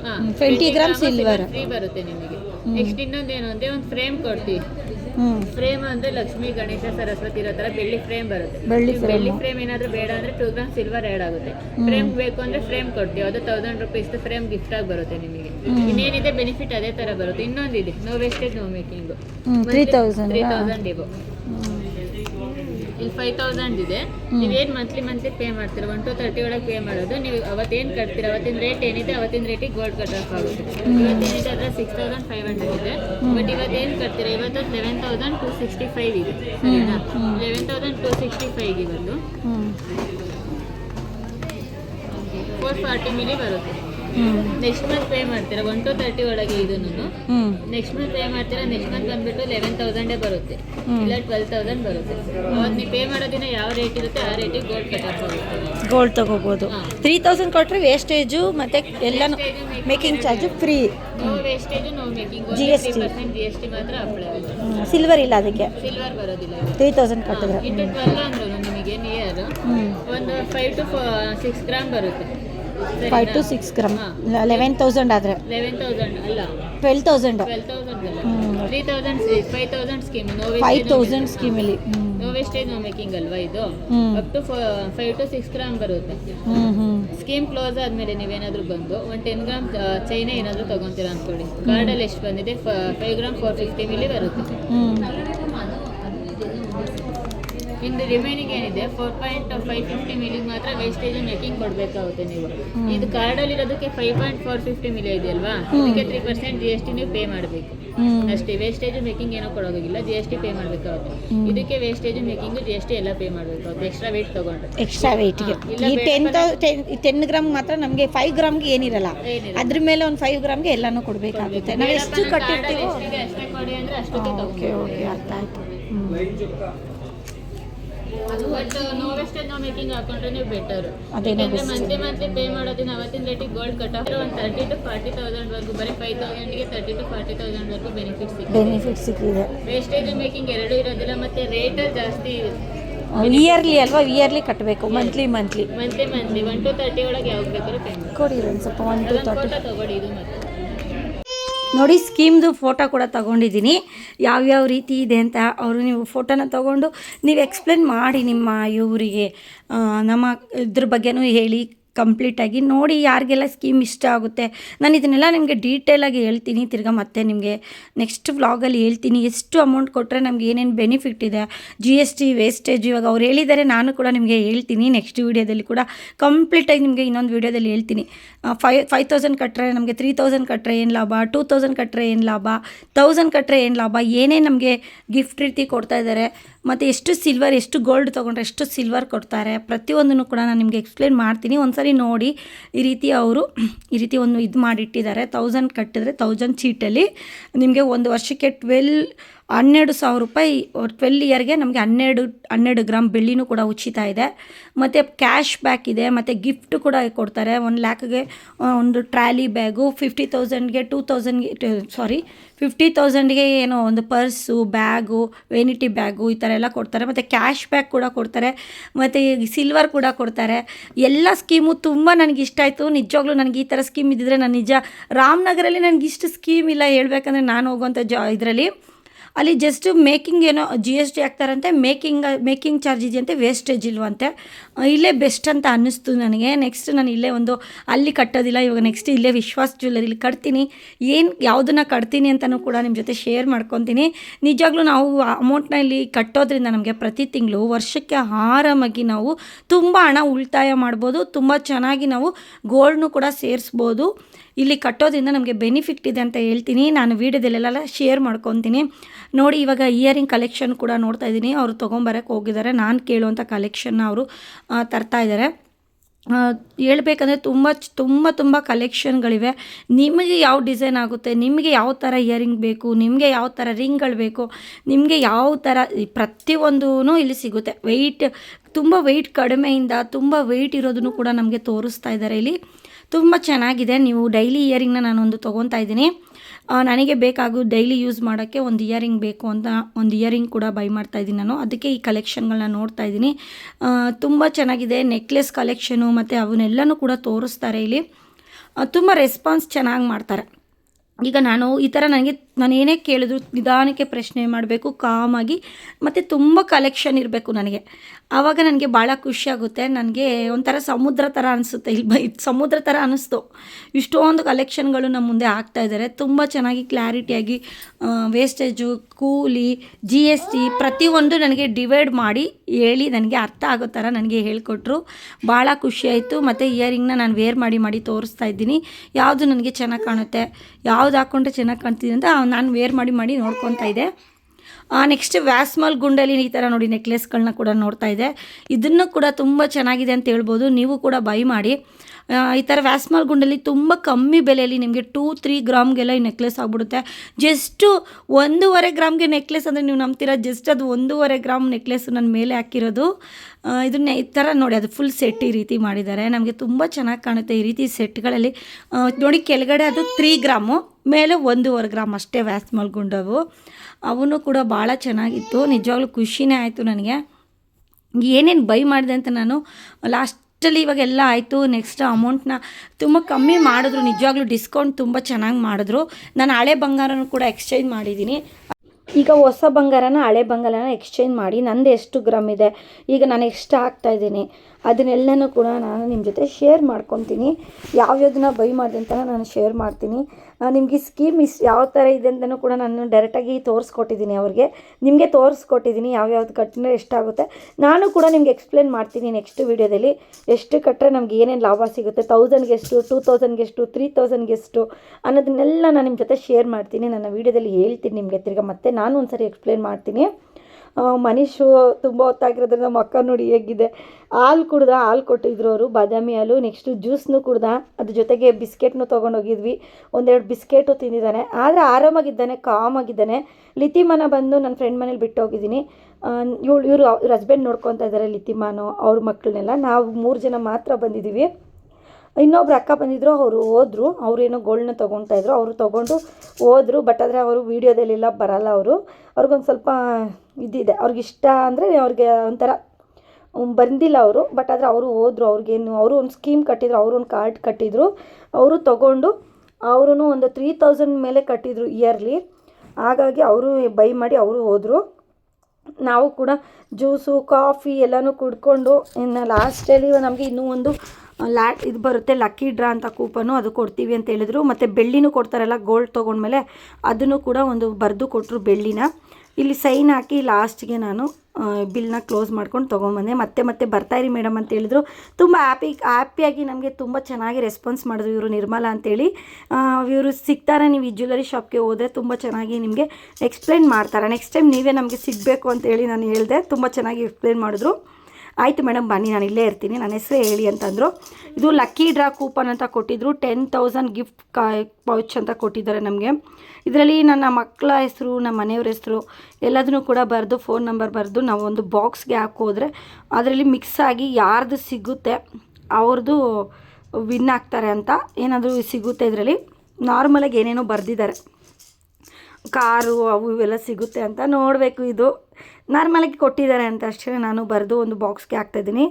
ಟ್ವೆಂಟಿ ಗ್ರಾಮ್ ಸಿಲ್ವರ್ ಫ್ರೀ ಬರುತ್ತೆ ನಿಮಗೆ. ನೆಕ್ಸ್ಟ್ ಇನ್ನೊಂದೇನು ಅಂದರೆ ಒಂದು ಫ್ರೇಮ್ ಕೊಡ್ತೀವಿ. ಫ್ರೇಮ್ ಅಂದ್ರೆ ಲಕ್ಷ್ಮಿ ಗಣೇಶ ಸರಸ್ವತಿ ಇರೋ ತರ ಬೆಳ್ಳಿ ಫ್ರೇಮ್ ಬರುತ್ತೆ. ಬೆಳ್ಳಿ ಬೆಳ್ಳಿ ಫ್ರೇಮ್ ಏನಾದ್ರೂ ಬೇಡ ಅಂದ್ರೆ ಟೂ ಗ್ರಾಮ್ ಸಿಲ್ವರ್ ಆ್ಯಡ್ ಆಗುತ್ತೆ ಫ್ರೇಮ್ ಬೇಕು ಅಂದ್ರೆ ಫ್ರೇಮ್ ಕೊಡ್ತೀವಿ. ಅದು ತೌಸಂಡ್ ರುಪೀಸ್ ಫ್ರೇಮ್ ಗಿಫ್ಟ್ ಆಗಿ ಬರುತ್ತೆ ನಿಮಗೆ. ಇನ್ನೇನಿದೆ ಬೆನಿಫಿಟ್ ಅದೇ ತರ ಬರುತ್ತೆ. ಇನ್ನೊಂದಿದೆ. ನೋ ವೇಸ್ಟೇಜ್ ನೋ ಮೇಕಿಂಗ್ ಹ್ಞೂ ತ್ರೀ ತೌಸಂಡ್ ತ್ರೀ ತೌಸಂಡ್ ಇವು ಇಲ್ಲಿ ಫೈವ್ ತೌಸಂಡ್ ಇದೆ ನೀವೇನು ಮಂತ್ಲಿ ಮಂತ್ಲಿ ಪೇ ಮಾಡ್ತೀರಾ? ಒನ್ ಟು ತರ್ಟಿ ಒಳಗೆ ಪೇ ಮಾಡೋದು. ನೀವು ಅವತ್ತೇನು ಕಟ್ತೀರಾ? ಅವತ್ತಿನ ರೇಟ್ ಏನಿದೆ ಅವತ್ತಿನ ರೇಟಿಗೆ ಗೋಲ್ಡ್ ಕಟ್ಟೋಕ್ಕಾಗುತ್ತೆ ಇವತ್ತೇನಿದೆ ಅದರ ಸಿಕ್ಸ್ ತೌಸಂಡ್ ಫೈವ್ ಹಂಡ್ರೆಡ್ ಇದೆ. ಬಟ್ ಇವತ್ತೇನು ಕಟ್ತೀರಾ? ಇವತ್ತು eleven thousand two sixty five ಇದೆ ಸರಿನಾ? Eleven thousand two sixty five ಇವತ್ತು. ಫೋರ್ ಫಾರ್ಟಿ ಮಿಲಿ ಬರುತ್ತೆ. ನೆಕ್ಸ್ಟ್ ಮಂತ್ ಪೇ ಮಾಡ್ತೀರಾ? ಒನ್ ಟು ತರ್ಟಿ ಒಳಗೆ ಇದನ್ನು ನೆಕ್ಸ್ಟ್ ಮಂತ್ ಪೇ ಮಾಡ್ತೀರಾ? ನೆಕ್ಸ್ಟ್ ಮಂತ್ ಬಂದ್ಬಿಟ್ಟು ಲೆವೆನ್ ತೌಸಂಡೇ ಬರುತ್ತೆ. ಇಲ್ಲ ಟ್ವೆಲ್ ತೌಸಂಡ್ ಬರುತ್ತೆ. ನೀವು ಪೇ ಮಾಡೋ ದಿನ ಯಾವ ರೇಟ್ ಇರುತ್ತೆ ಆ ರೇಟಿಗೆ ಗೋಲ್ಡ್ ಕಟ್ ಆಫ್ ಆಗುತ್ತೆ ಗೋಲ್ಡ್ ತಗೋಬೋದು. ತ್ರೀ ತೌಸಂಡ್ ಕೊಟ್ಟರೆ ವೇಸ್ಟೇಜು ಮತ್ತು ಎಲ್ಲನೂ making charge free no wastage no making GST. Three percent G S T ಮಾತ್ರ ಅಪ್ಲೈ ಆಗುತ್ತೆ. ಸಿಲ್ವರ್ ಇಲ್ಲ ಅದಕ್ಕೆ. ಸಿಲ್ವರ್ ಬರೋದಿಲ್ಲ ತ್ರೀ ತೌಸಂಡ್ ಕಟ್ಟಿದ್ರೆ. ಇಂಟು ಟ್ವೆಲ್ ಅಂದ್ರು ನಿಮಗೆ ನಿಯರ್ ಒಂದು ಫೈವ್ ಟು ಸಿಕ್ಸ್ ಗ್ರಾಮ್ ಬರುತ್ತೆ. Five to six gram. Eleven thousand ಆದರೆ. ಲೆವೆನ್ ತೌಸಂಡ್ ಅಲ್ಲ. Twelve thousand twelve thousand. Three thousand five thousand scheme ಅಲ್ಲಿ ಫೈವ್ ತೌಸಂಡ್ ಸ್ಕೀಮಲ್ಲಿ ನೋ ವೇಸ್ಟೇಜ್ ನೋ ಮೇಕಿಂಗ್ ಅಲ್ವಾ? ಇದು? Up to five to six gram ಬರುತ್ತೆ. ಹ್ಮ್ ಹ್ಮ್. Scheme close ಆದಮೇಲೆ ನೀವೇನಾದರೂ ಬಂದು ಒಂದು ಟೆನ್ ಗ್ರಾಮ್ ಚೈನ ಏನಾದರೂ ತೊಗೊತೀರಾ ಅಂದ್ಕೊಳ್ಳಿ. ಕಾರ್ಡಲ್ಲಿ ಎಷ್ಟು ಬಂದಿದೆ? Five gram four fifty milli ಬರುತ್ತೆ. ಇನ್ನು ರಿಮೈನಿಂಗ್ ಏನಿದೆ ಫೋರ್ ಪಾಯಿಂಟ್ ಫೈವ್ ಫಿಫ್ಟಿ ಮಿಲಿಗೆ ಮಾತ್ರ ವೇಸ್ಟೇಜ್ ಮೇಕಿಂಗ್ ಕೊಡಬೇಕಾಗುತ್ತೆ ನೀವು. ಇದು ಕಾರ್ಡಲ್ಲಿ ಇರೋದಕ್ಕೆ five point four fifty milli ಇದೆಯಲ್ವಾ ಅದಕ್ಕೆ three percent G S T ನೀವು ಪೇ ಮಾಡಬೇಕು. ಅಷ್ಟೇ ವೇಸ್ಟೇಜ್ ಮೇಕಿಂಗ್ ಏನೋ ಕೊಡೋದಿಲ್ಲ ಜಿ ಎಸ್ ಟಿ ಪೇ ಮಾಡಬೇಕಾಗುತ್ತೆ. ಇದಕ್ಕೆ wastage making G S T ಎಲ್ಲ ಪೇ ಮಾಡಬೇಕಾಗುತ್ತೆ ಎಕ್ಸ್ಟ್ರಾ ವೇಟ್ ತಗೊಂಡ್ರೆ. ಎಕ್ಸ್ಟ್ರಾ ವೇಟ್ ಈ ಟೆನ್ ಟೆನ್ ಗ್ರಾಮ್ ಮಾತ್ರ ನಮಗೆ ಫೈವ್ ಗ್ರಾಮ್ಗೆ ಏನಿರಲ್ಲ. ಅದ್ರ ಮೇಲೆ ಒಂದು ಫೈವ್ ಗ್ರಾಮ್ಗೆ ಎಲ್ಲಾನು ಕೊಡಬೇಕಾಗುತ್ತೆ. ನಾವು ಎಷ್ಟು ಕಟ್ಟಿರ್ತೀವೋ? ಅಷ್ಟೇ ಕೊಡಿ ಅಂದ್ರೆ ಅಷ್ಟಕ್ಕೆ ಓಕೆ ಓಕೆ ಅರ್ಥ ಆಯ್ತು. But no wastage no making ಹಾಕೊಂಡ್ರೆ ಬೆಟರ್ ಯಾಕಂದ್ರೆ ಮಂತ್ಲಿ ಮಂತ್ಲಿ ಪೇ ಮಾಡೋದಿನ ಅವತ್ತಿನ ರೇಟಿಗೆ ಗೋಲ್ಡ್ ಕಟ್ ಆಫ್ ಒಂದು ತರ್ಟಿ ಟು ಫಾರ್ಟಿ ತೌಸಂಡ್ ವರೆಗೂ ಬರೀ ಫೈವ್ ತೌಸಂಡ್ಗೆ ತರ್ಟಿ ಟು ಫಾರ್ಟಿ ತೌಸಂಡ್ ವರೆಗೂ ಬೆನಿಫಿಟ್ ಸಿಗುತ್ತೆ ಬೆನಿಫಿಟ್ ಸಿಕ್ಕಿದೆ ವೇಸ್ಟೇಜ್ ಮೇಕಿಂಗ್ ಎರಡೂ ಇರೋದಿಲ್ಲ ಮತ್ತೆ ರೇಟ್ ಜಾಸ್ತಿ ಇಯರ್ಲಿ ಅಲ್ವಾ? ಇಯರ್ಲಿ ಕಟ್ಟಬೇಕು monthly monthly monthly monthly one to thirty ಒಳಗೆ ಯಾವಾಗ ಬೇಕಾದ್ರೂ ಕೊಡಿ ಒಂದು ಸ್ವಲ್ಪ ಒನ್ ಟು ತರ್ಟಿ ತಗೊಳ್ಳಿ ಇದು ಮತ್ತೆ ನೋಡಿ, ಸ್ಕೀಮ್ದು ಫೋಟೋ ಕೂಡ ತೊಗೊಂಡಿದ್ದೀನಿ. ಯಾವ್ಯಾವ ರೀತಿ ಇದೆ ಅಂತ ಅವರು ನೀವು ಫೋಟೋನ ತಗೊಂಡು ನೀವು ಎಕ್ಸ್ಪ್ಲೇನ್ ಮಾಡಿ ನಿಮ್ಮ ಇವರಿಗೆ. ನಮ್ಮ ಇದ್ರ ಬಗ್ಗೆನೂ ಹೇಳಿ ಕಂಪ್ಲೀಟಾಗಿ ನೋಡಿ ಯಾರಿಗೆಲ್ಲ ಸ್ಕೀಮ್ ಇಷ್ಟ ಆಗುತ್ತೆ. ನಾನು ಇದನ್ನೆಲ್ಲ ನಿಮಗೆ ಡೀಟೇಲಾಗಿ ಹೇಳ್ತೀನಿ. ತಿರ್ಗಾ ಮತ್ತೆ ನಿಮಗೆ ನೆಕ್ಸ್ಟ್ ವ್ಲಾಗಲ್ಲಿ ಹೇಳ್ತೀನಿ. ಎಷ್ಟು ಅಮೌಂಟ್ ಕೊಟ್ಟರೆ ನಮ್ಗೆ ಏನೇನು ಬೆನಿಫಿಟ್ ಇದೆ. ಜಿ ಎಸ್ ಟಿ ವೇಸ್ಟೇಜ್ ಇವಾಗ ಅವ್ರು ಹೇಳಿದ್ದಾರೆ, ನಾನು ಕೂಡ ನಿಮಗೆ ಹೇಳ್ತೀನಿ. ನೆಕ್ಸ್ಟ್ ವೀಡಿಯೋದಲ್ಲಿ ಕೂಡ ಕಂಪ್ಲೀಟಾಗಿ ನಿಮಗೆ ಇನ್ನೊಂದು ವೀಡಿಯೋದಲ್ಲಿ ಹೇಳ್ತೀನಿ. ಫೈವ್ ಫೈವ್ ತೌಸಂಡ್ ಕಟ್ಟರೆ ನಮಗೆ ತ್ರೀ ತೌಸಂಡ್ ಕಟ್ಟರೆ ಏನು ಲಾಭ? ಟೂ ತೌಸಂಡ್ ಕಟ್ಟರೆ ಏನು ಲಾಭ? ತೌಸಂಡ್ ಕಟ್ಟರೆ ಏನು ಲಾಭ? ಏನೇ ನಮಗೆ ಗಿಫ್ಟ್ ರೀತಿ ಕೊಡ್ತಾ ಇದ್ದಾರೆ? ಮತ್ತು ಎಷ್ಟು ಸಿಲ್ವರ್ ಎಷ್ಟು ಗೋಲ್ಡ್ ತೊಗೊಂಡ್ರೆ ಎಷ್ಟು ಸಿಲ್ವರ್ ಕೊಡ್ತಾರೆ. ಪ್ರತಿಯೊಂದನ್ನು ಕೂಡ ನಾನು ನಿಮಗೆ ಎಕ್ಸ್ಪ್ಲೇನ್ ಮಾಡ್ತೀನಿ. ಒಂದ್ಸರಿ ನೋಡಿ ಈ ರೀತಿ ಅವರು ಈ ರೀತಿ ಒಂದು ಇದು ಮಾಡಿಟ್ಟಿದ್ದಾರೆ. ತೌಸಂಡ್ ಕಟ್ಟಿದ್ರೆ ತೌಸಂಡ್ ಚೀಟಲ್ಲಿ ನಿಮಗೆ ಒಂದು ವರ್ಷಕ್ಕೆ ಟ್ವೆಲ್ ಹನ್ನೆರಡು ಸಾವಿರ ರೂಪಾಯಿ ಟ್ವೆಲ್ ಇಯರ್ಗೆ ನಮಗೆ ಹನ್ನೆರಡು ಹನ್ನೆರಡು ಗ್ರಾಮ್ ಬೆಳ್ಳಿನೂ ಕೂಡ ಉಚಿತ ಇದೆ. ಮತ್ತು ಕ್ಯಾಶ್ ಬ್ಯಾಕ್ ಇದೆ, ಮತ್ತು ಗಿಫ್ಟ್ ಕೂಡ ಕೊಡ್ತಾರೆ. ಒಂದು ಲ್ಯಾಕ್ಗೆ ಒಂದು ಟ್ರಾಲಿ ಬ್ಯಾಗು ಫಿಫ್ಟಿ ತೌಸಂಡ್ಗೆ ಟೂ ತೌಸಂಡ್ಗೆ ಸಾರಿ ಫಿಫ್ಟಿ ತೌಸಂಡ್ಗೆ ಏನೋ ಒಂದು ಪರ್ಸು ಬ್ಯಾಗು ವೆನಿಟಿ ಬ್ಯಾಗು ಈ ಥರ ಎಲ್ಲ ಕೊಡ್ತಾರೆ. ಮತ್ತು ಕ್ಯಾಶ್ ಬ್ಯಾಕ್ ಕೂಡ ಕೊಡ್ತಾರೆ. ಮತ್ತು ಸಿಲ್ವರ್ ಕೂಡ ಕೊಡ್ತಾರೆ. ಎಲ್ಲ ಸ್ಕೀಮು ತುಂಬ ನನಗೆ ಇಷ್ಟ ಆಯಿತು. ನಿಜವಾಗ್ಲೂ ನನಗೆ ಈ ಥರ ಸ್ಕೀಮ್ ಇದ್ದಿದ್ರೆ ನಾನು ನಿಜ ರಾಮನಗರಲ್ಲಿ ನನಗೆ ಇಷ್ಟು ಸ್ಕೀಮ್ ಇಲ್ಲ ಹೇಳ್ಬೇಕಂದ್ರೆ ನಾನು ಹೋಗುವಂಥ ಜ, ಇದರಲ್ಲಿ. ಅಲ್ಲಿ ಜಸ್ಟ್ ಮೇಕಿಂಗ್ ಏನೋ ಜಿ ಎಸ್ ಟಿ ಹಾಕ್ತಾರಂತೆ ಮೇಕಿಂಗ್ ಮೇಕಿಂಗ್ ಚಾರ್ಜ್ ಇದೆಯಂತೆ ವೇಸ್ಟೇಜ್ ಇಲ್ವಂತೆ. ಇಲ್ಲೇ ಬೆಸ್ಟ್ ಅಂತ ಅನ್ನಿಸ್ತು ನನಗೆ. ನೆಕ್ಸ್ಟ್ ನಾನು ಇಲ್ಲೇ ಒಂದು, ಅಲ್ಲಿ ಕಟ್ಟೋದಿಲ್ಲ, ಇವಾಗ ನೆಕ್ಸ್ಟ್ ಇಲ್ಲೇ ವಿಶ್ವಾಸ್ ಜ್ಯುವೆಲರಿಲಿ ಕಟ್ತೀನಿ. ಏನು ಯಾವುದನ್ನ ಕಟ್ತೀನಿ ಅಂತಲೂ ಕೂಡ ನಿಮ್ಮ ಜೊತೆ ಶೇರ್ ಮಾಡ್ಕೊತೀನಿ. ನಿಜವಾಗ್ಲೂ ನಾವು ಅಮೌಂಟ್ನ ಇಲ್ಲಿ ಕಟ್ಟೋದ್ರಿಂದ ನಮಗೆ ಪ್ರತಿ ತಿಂಗಳು ವರ್ಷಕ್ಕೆ ಆರಾಮಾಗಿ ನಾವು ತುಂಬ ಹಣ ಉಳಿತಾಯ ಮಾಡ್ಬೋದು, ತುಂಬ ಚೆನ್ನಾಗಿ ನಾವು ಗೋಲ್ಡ್ನು ಕೂಡ ಸೇರಿಸ್ಬೋದು. ಇಲ್ಲಿ ಕಟ್ಟೋದ್ರಿಂದ ನಮಗೆ ಬೆನಿಫಿಟ್ ಇದೆ ಅಂತ ಹೇಳ್ತೀನಿ. ನಾನು ವೀಡಿಯೋದಲ್ಲೆಲ್ಲ ಶೇರ್ ಮಾಡ್ಕೊತೀನಿ. ನೋಡಿ, ಇವಾಗ ಇಯರಿಂಗ್ ಕಲೆಕ್ಷನ್ ಕೂಡ ನೋಡ್ತಾ ಇದ್ದೀನಿ. ಅವರು ತೊಗೊಂಬರಕ್ಕೆ ಹೋಗಿದ್ದಾರೆ. ನಾನು ಕೇಳುವಂಥ ಕಲೆಕ್ಷನ್ನ ಅವರು ತರ್ತಾ ಇದ್ದಾರೆ. ಹೇಳಬೇಕಂದ್ರೆ ತುಂಬ ತುಂಬ ತುಂಬ ಕಲೆಕ್ಷನ್ಗಳಿವೆ ನಿಮಗೆ ಯಾವ ಡಿಸೈನ್ ಆಗುತ್ತೆ? ನಿಮಗೆ ಯಾವ ಥರ ಇಯರಿಂಗ್ ಬೇಕು? ನಿಮಗೆ ಯಾವ ಥರ ರಿಂಗ್ಗಳು ಬೇಕು? ನಿಮಗೆ ಯಾವ ಥರ ಪ್ರತಿಯೊಂದೂ ಇಲ್ಲಿ ಸಿಗುತ್ತೆ. ವೆಯ್ಟ್ ತುಂಬ ವೆಯ್ಟ್ ಕಡಿಮೆಯಿಂದ ತುಂಬ ವೆಯ್ಟ್ ಇರೋದನ್ನು ಕೂಡ ನಮಗೆ ತೋರಿಸ್ತಾ ಇದ್ದಾರೆ ಇಲ್ಲಿ. ತುಂಬ ಚೆನ್ನಾಗಿದೆ. ನೀವು ಡೈಲಿ ಇಯರಿಂಗ್ನ ನಾನೊಂದು ತೊಗೊತಾ ಇದ್ದೀನಿ. ನನಗೆ ಬೇಕಾಗು ಡೈಲಿ ಯೂಸ್ ಮಾಡೋಕ್ಕೆ ಒಂದು ಇಯರಿಂಗ್ ಬೇಕು ಅಂತ ಒಂದು ಇಯರಿಂಗ್ ಕೂಡ ಬೈ ಮಾಡ್ತಾ ಇದ್ದೀನಿ ನಾನು. ಅದಕ್ಕೆ ಈ ಕಲೆಕ್ಷನ್ಗಳನ್ನ ನೋಡ್ತಾ ಇದ್ದೀನಿ. ತುಂಬ ಚೆನ್ನಾಗಿದೆ. ನೆಕ್ಲೆಸ್ ಕಲೆಕ್ಷನು ಮತ್ತು ಅವನ್ನೆಲ್ಲನೂ ಕೂಡ ತೋರಿಸ್ತಾರೆ ಇಲ್ಲಿ. ತುಂಬ ರೆಸ್ಪಾನ್ಸ್ ಚೆನ್ನಾಗಿ ಮಾಡ್ತಾರೆ. ಈಗ ನಾನು ಈ ಥರ ನನಗೆ ನಾನು ಏನೇ ಕೇಳಿದ್ರು ನಿಧಾನಕ್ಕೆ ಪ್ರಶ್ನೆ ಮಾಡಬೇಕು, ಕಾಮಾಗಿ, ಮತ್ತು ತುಂಬ ಕಲೆಕ್ಷನ್ ಇರಬೇಕು ನನಗೆ. ಆವಾಗ ನನಗೆ ಭಾಳ ಖುಷಿಯಾಗುತ್ತೆ ನನಗೆ ಒಂಥರ ಸಮುದ್ರ ಥರ ಅನಿಸುತ್ತೆ. ಇಲ್ಲಿ ಬೈ ಸಮುದ್ರ ಥರ ಅನ್ನಿಸ್ತು ಇಷ್ಟೊಂದು ಕಲೆಕ್ಷನ್ಗಳು ನಮ್ಮ ಮುಂದೆ ಆಗ್ತಾ ಇದ್ದಾರೆ ತುಂಬ ಚೆನ್ನಾಗಿ ಕ್ಲಾರಿಟಿಯಾಗಿ ವೇಸ್ಟೇಜು ಕೂಲಿ ಜಿ ಎಸ್ ಟಿ ಪ್ರತಿಯೊಂದು ನನಗೆ ಡಿವೈಡ್ ಮಾಡಿ ಹೇಳಿ ನನಗೆ ಅರ್ಥ ಆಗೋ ಥರ ನನಗೆ ಹೇಳಿಕೊಟ್ರು. ಭಾಳ ಖುಷಿಯಾಯಿತು ಮತ್ತು ಇಯರಿಂಗ್ನ ನಾನು ವೇರ್ ಮಾಡಿ ಮಾಡಿ ತೋರಿಸ್ತಾ ಇದ್ದೀನಿ. ಯಾವುದು ನನಗೆ ಚೆನ್ನಾಗಿ ಕಾಣುತ್ತೆ? ಯಾವ್ದು ಹಾಕ್ಕೊಂಡ್ರೆ ಚೆನ್ನಾಗಿ ಕಾಣ್ತಿದೆ ಅಂತ ನಾನು ವೇರ್ ಮಾಡಿ ಮಾಡಿ ನೋಡ್ಕೊತಾ ಇದ್ದೆ ನೆಕ್ಸ್ಟ್ ವ್ಯಾಸ್ಮಲ್ ಗುಂಡಲ್ಲಿ ಈ ಥರ ನೋಡಿ ನೆಕ್ಲೆಸ್ಗಳನ್ನ ಕೂಡ ನೋಡ್ತಾ ಇದೆ. ಇದನ್ನು ಕೂಡ ತುಂಬ ಚೆನ್ನಾಗಿದೆ ಅಂತ ಹೇಳ್ಬೋದು. ನೀವು ಕೂಡ ಬೈ ಮಾಡಿ. ಈ ಥರ ವ್ಯಾಸ್ಮಾಲ್ ಗುಂಡಲ್ಲಿ ತುಂಬ ಕಮ್ಮಿ ಬೆಲೆಯಲ್ಲಿ ನಿಮಗೆ ಟೂ ತ್ರೀ ಗ್ರಾಮ್ಗೆಲ್ಲ ಈ ನೆಕ್ಲೆಸ್ ಆಗಿಬಿಡುತ್ತೆ. ಜಸ್ಟು ಒಂದೂವರೆ ಗ್ರಾಮ್ಗೆ ನೆಕ್ಲೆಸ್ ಅಂದರೆ ನೀವು ನಂಬ್ತೀರಾ? ಜಸ್ಟ್ ಅದು ಒಂದೂವರೆ ಗ್ರಾಮ್ ನೆಕ್ಲೆಸ್ ನನ್ನ ಮೇಲೆ ಹಾಕಿರೋದು. ಇದನ್ನ ಈ ಥರ ನೋಡಿ, ಅದು ಫುಲ್ ಸೆಟ್ ಈ ರೀತಿ ಮಾಡಿದ್ದಾರೆ. ನಮಗೆ ತುಂಬ ಚೆನ್ನಾಗಿ ಕಾಣುತ್ತೆ ಈ ರೀತಿ ಸೆಟ್ಗಳಲ್ಲಿ. ನೋಡಿ ಕೆಳಗಡೆ ಅದು ತ್ರೀ ಗ್ರಾಮು, ಮೇಲೆ ಒಂದೂವರೆ ಗ್ರಾಮ್ ಅಷ್ಟೇ ವ್ಯಾಸ್ ಗುಂಡವು. ಅವನು ಕೂಡ ಭಾಳ ಚೆನ್ನಾಗಿತ್ತು. ನಿಜವಾಗ್ಲೂ ಖುಷಿನೇ ಆಯಿತು ನನಗೆ. ಏನೇನು ಬೈ ಮಾಡಿದೆ ಅಂತ ನಾನು ಲಾಸ್ಟಲ್ಲಿ ಇವಾಗೆಲ್ಲ ಆಯಿತು. ನೆಕ್ಸ್ಟ್ ಅಮೌಂಟ್ನ ತುಂಬ ಕಮ್ಮಿ ಮಾಡಿದ್ರು. ನಿಜವಾಗ್ಲೂ ಡಿಸ್ಕೌಂಟ್ ತುಂಬ ಚೆನ್ನಾಗಿ ಮಾಡಿದ್ರು. ನಾನು ಹಳೆ ಬಂಗಾರನೂ ಕೂಡ ಎಕ್ಸ್ಚೇಂಜ್ ಮಾಡಿದ್ದೀನಿ ಈಗ ಹೊಸ ಬಂಗಾರನ ಹಳೆ ಬಂಗಾರನ ಎಕ್ಸ್ಚೇಂಜ್ ಮಾಡಿ ನಂದು ಎಷ್ಟು ಗ್ರಾಮ್ ಇದೆ? ಈಗ ನಾನು ಎಷ್ಟು ಹಾಕ್ತಾ ಇದ್ದೀನಿ? ಅದನ್ನೆಲ್ಲನೂ ಕೂಡ ನಾನು ನಿಮ್ಮ ಜೊತೆ ಶೇರ್ ಮಾಡ್ಕೊತೀನಿ. ಯಾವ್ಯಾವ್ದನ್ನ ಬೈ ಮಾಡಿದೆ ಅಂತ ನಾನು ಶೇರ್ ಮಾಡ್ತೀನಿ. ನಿಮಗೆ ಸ್ಕೀಮ್ ಇಸ್ ಯಾವ ಥರ ಇದೆ ಅಂತಲೂ ಕೂಡ ನಾನು ಡೈರೆಕ್ಟಾಗಿ ತೋರಿಸ್ಕೊಟ್ಟಿದ್ದೀನಿ ಅವ್ರಿಗೆ. ನಿಮಗೆ ತೋರಿಸ್ಕೊಟ್ಟಿದ್ದೀನಿ ಯಾವ್ಯಾವ್ದು ಕಟ್ಟಿದ್ರೆ ಎಷ್ಟಾಗುತ್ತೆ ನಾನು ಕೂಡ ನಿಮ್ಗೆ ಎಕ್ಸ್ಪ್ಲೇನ್ ಮಾಡ್ತೀನಿ ನೆಕ್ಸ್ಟ್ ವೀಡಿಯೋದಲ್ಲಿ ಎಷ್ಟು ಕಟ್ಟರೆ ನಮ್ಗೆ ಏನೇನು ಲಾಭ ಸಿಗುತ್ತೆ. ತೌಸಂಡ್ಗೆ ಎಷ್ಟು ಟೂ ತೌಸಂಡ್ಗೆ ಎಷ್ಟು ತ್ರೀ ತೌಸಂಡ್ಗೆ ಎಷ್ಟು ಅನ್ನೋದನ್ನೆಲ್ಲ ನಾನು ನಿಮ್ಮ ಜೊತೆ ಶೇರ್ ಮಾಡ್ತೀನಿ. ನನ್ನ ವೀಡಿಯೋದಲ್ಲಿ ಹೇಳ್ತೀನಿ ನಿಮಗೆ ತಿರ್ಗಿ ಮತ್ತೆ ನಾನು ಒಂದ್ಸರಿ ಎಕ್ಸ್ಪ್ಲೇನ್ ಮಾಡ್ತೀನಿ. ಆ, ಮನೀಶು ತುಂಬ ಹೊತ್ತಾಗಿರೋದ್ರಿಂದ ಮಕ್ಕ ನೋಡಿ ಹೇಗಿದೆ. ಹಾಲು ಕುಡ್ದ ಹಾಲು ಕೊಟ್ಟಿದ್ರು ಅವರು ಬಾದಾಮಿ ಹಾಲು ನೆಕ್ಸ್ಟು ಜ್ಯೂಸ್ನು ಕುಡ್ದ ಅದ್ರ ಜೊತೆಗೆ ಬಿಸ್ಕೆಟ್ನು ತೊಗೊಂಡೋಗಿದ್ವಿ. ಒಂದೆರಡು ಬಿಸ್ಕೆಟು ತಿಂದಿದ್ದಾನೆ. ಆದರೆ ಆರಾಮಾಗಿದ್ದಾನೆ ಕಾಮಾಗಿದ್ದಾನೆ. ಲಿತಿಮನ ಬಂದು ನನ್ನ ಫ್ರೆಂಡ್ ಮನೇಲಿ ಬಿಟ್ಟು ಹೋಗಿದ್ದೀನಿ ಇವಳು ಇವರು ಇವ್ರ ಹಸ್ಬೆಂಡ್ ನೋಡ್ಕೊತಾ ಇದ್ದಾರೆ ಲಿತಿಮಾನು ಅವ್ರ ಮಕ್ಕಳನ್ನೆಲ್ಲ ನಾವು ಮೂರು ಜನ ಮಾತ್ರ ಬಂದಿದ್ದೀವಿ. ಇನ್ನೊಬ್ರು ಅಕ್ಕ ಬಂದಿದ್ರು, ಅವರು ಹೋದರು ಅವರೇನೋ ಗೋಲ್ಡ್ನ ತೊಗೊಳ್ತಾ ಇದ್ರು, ಅವರು ತೊಗೊಂಡು ಹೋದರು ಬಟ್ ಆದರೆ ಅವರು ವೀಡಿಯೋದಲ್ಲೆಲ್ಲ ಬರಲ್ಲ ಅವರು. ಅವ್ರಿಗೊಂದು ಸ್ವಲ್ಪ ಇದಿದೆ, ಅವ್ರಿಗೆ ಇಷ್ಟ ಅಂದರೆ ಅವ್ರಿಗೆ ಒಂಥರ ಬಂದಿಲ್ಲ ಅವರು ಬಟ್ ಆದರೆ ಅವರು ಹೋದ್ರು ಅವ್ರಿಗೇನು ಅವರು ಒಂದು ಸ್ಕೀಮ್ ಕಟ್ಟಿದ್ರು, ಅವರು ಒಂದು ಕಾರ್ಡ್ ಕಟ್ಟಿದ್ರು, ಅವರು ತೊಗೊಂಡು ಅವರು ಒಂದು ತ್ರೀ ತೌಸಂಡ್ ಮೇಲೆ ಕಟ್ಟಿದ್ರು ಇಯರ್ಲಿ ಹಾಗಾಗಿ ಅವರು ಬೈ ಮಾಡಿ ಅವರು ಹೋದರು. ನಾವು ಕೂಡ ಜ್ಯೂಸು ಕಾಫಿ ಎಲ್ಲನೂ ಕುಡ್ಕೊಂಡು ಇನ್ನು ಲಾಸ್ಟಲ್ಲಿ ನಮಗೆ ಇನ್ನೂ ಒಂದು ಲಾ ಇದು ಬರುತ್ತೆ ಲಕ್ಕಿ ಡ್ರಾ ಅಂತ ಕೂಪನು ಅದು ಕೊಡ್ತೀವಿ ಅಂತ ಹೇಳಿದ್ರು. ಮತ್ತು ಬೆಳ್ಳಿನೂ ಕೊಡ್ತಾರಲ್ಲ ಗೋಲ್ಡ್ ತೊಗೊಂಡ್ಮೇಲೆ ಅದನ್ನು ಕೂಡ ಒಂದು ಬರೆದು ಕೊಟ್ಟರು ಬೆಳ್ಳಿನ. ಇಲ್ಲಿ ಸೈನ್ ಹಾಕಿ ಲಾಸ್ಟ್ಗೆ ನಾನು ಬಿಲ್ನ ಕ್ಲೋಸ್ ಮಾಡ್ಕೊಂಡು ತೊಗೊಂಬಂದೆ ಮತ್ತೆ ಮತ್ತೆ ಬರ್ತಾಯಿರಿ ಮೇಡಮ್ ಅಂತ ಹೇಳಿದ್ರು. ತುಂಬ ಹ್ಯಾಪಿ ಹ್ಯಾಪಿಯಾಗಿ ನಮಗೆ ತುಂಬ ಚೆನ್ನಾಗಿ ರೆಸ್ಪಾನ್ಸ್ ಮಾಡಿದ್ರು ಇವರು ನಿರ್ಮಲಾ ಅಂತೇಳಿ. ಇವರು ಸಿಗ್ತಾರೆ, ನೀವು ಈ ಜ್ಯುವೆಲ್ಲರಿ ಶಾಪ್ಗೆ ಹೋದರೆ ತುಂಬ ಚೆನ್ನಾಗಿ ನಿಮಗೆ ಎಕ್ಸ್ಪ್ಲೈನ್ ಮಾಡ್ತಾರೆ. ನೆಕ್ಸ್ಟ್ ಟೈಮ್ ನೀವೇ ನಮಗೆ ಸಿಗಬೇಕು ಅಂತೇಳಿ ನಾನು ಹೇಳಿದೆ. ತುಂಬ ಚೆನ್ನಾಗಿ ಎಕ್ಸ್ಪ್ಲೈನ್ ಮಾಡಿದ್ರು. ಆಯಿತು ಮೇಡಮ್, ಬನ್ನಿ, ನಾನು ಇಲ್ಲೇ ಇರ್ತೀನಿ. ನನ್ನ ಹೆಸರು ಹೇಳಿ ಅಂತಂದರು. ಇದು ಲಕ್ಕಿ ಡ್ರಾ ಕೂಪನ್ ಅಂತ ಕೊಟ್ಟಿದ್ದರು ಟೆನ್ ತೌಸಂಡ್ ಗಿಫ್ಟ್ ಕಾ ಪೌಚ್ ಅಂತ ಕೊಟ್ಟಿದ್ದಾರೆ ನಮಗೆ. ಇದರಲ್ಲಿ ನನ್ನ ಮಕ್ಕಳ ಹೆಸರು, ನಮ್ಮ ಮನೆಯವ್ರ ಹೆಸರು, ಎಲ್ಲದನ್ನೂ ಕೂಡ ಬರೆದು ಫೋನ್ ನಂಬರ್ ಬರೆದು ನಾವು ಒಂದು ಬಾಕ್ಸ್ಗೆ ಹಾಕೋದ್ರೆ ಅದರಲ್ಲಿ ಮಿಕ್ಸ್ ಆಗಿ ಯಾರ್ದು ಸಿಗುತ್ತೆ ಅವ್ರದ್ದು ವಿನ್ ಆಗ್ತಾರೆ ಅಂತ ಏನಾದರೂ ಸಿಗುತ್ತೆ ಇದರಲ್ಲಿ. ನಾರ್ಮಲಾಗಿ ಏನೇನೋ ಬರೆದಿದ್ದಾರೆ. ಕಾರು, ಅವು ಇವೆಲ್ಲ ಸಿಗುತ್ತೆ ಅಂತ ನೋಡಬೇಕು ಇದು. ನಾರ್ಮಲಾಗಿ ಕೊಟ್ಟಿದ್ದಾರೆ ಅಂತ ಅಷ್ಟೇ ನಾನು ಬರೆದು ಒಂದು ಬಾಕ್ಸ್ಗೆ ಹಾಕ್ತಾಯಿದ್ದೀನಿ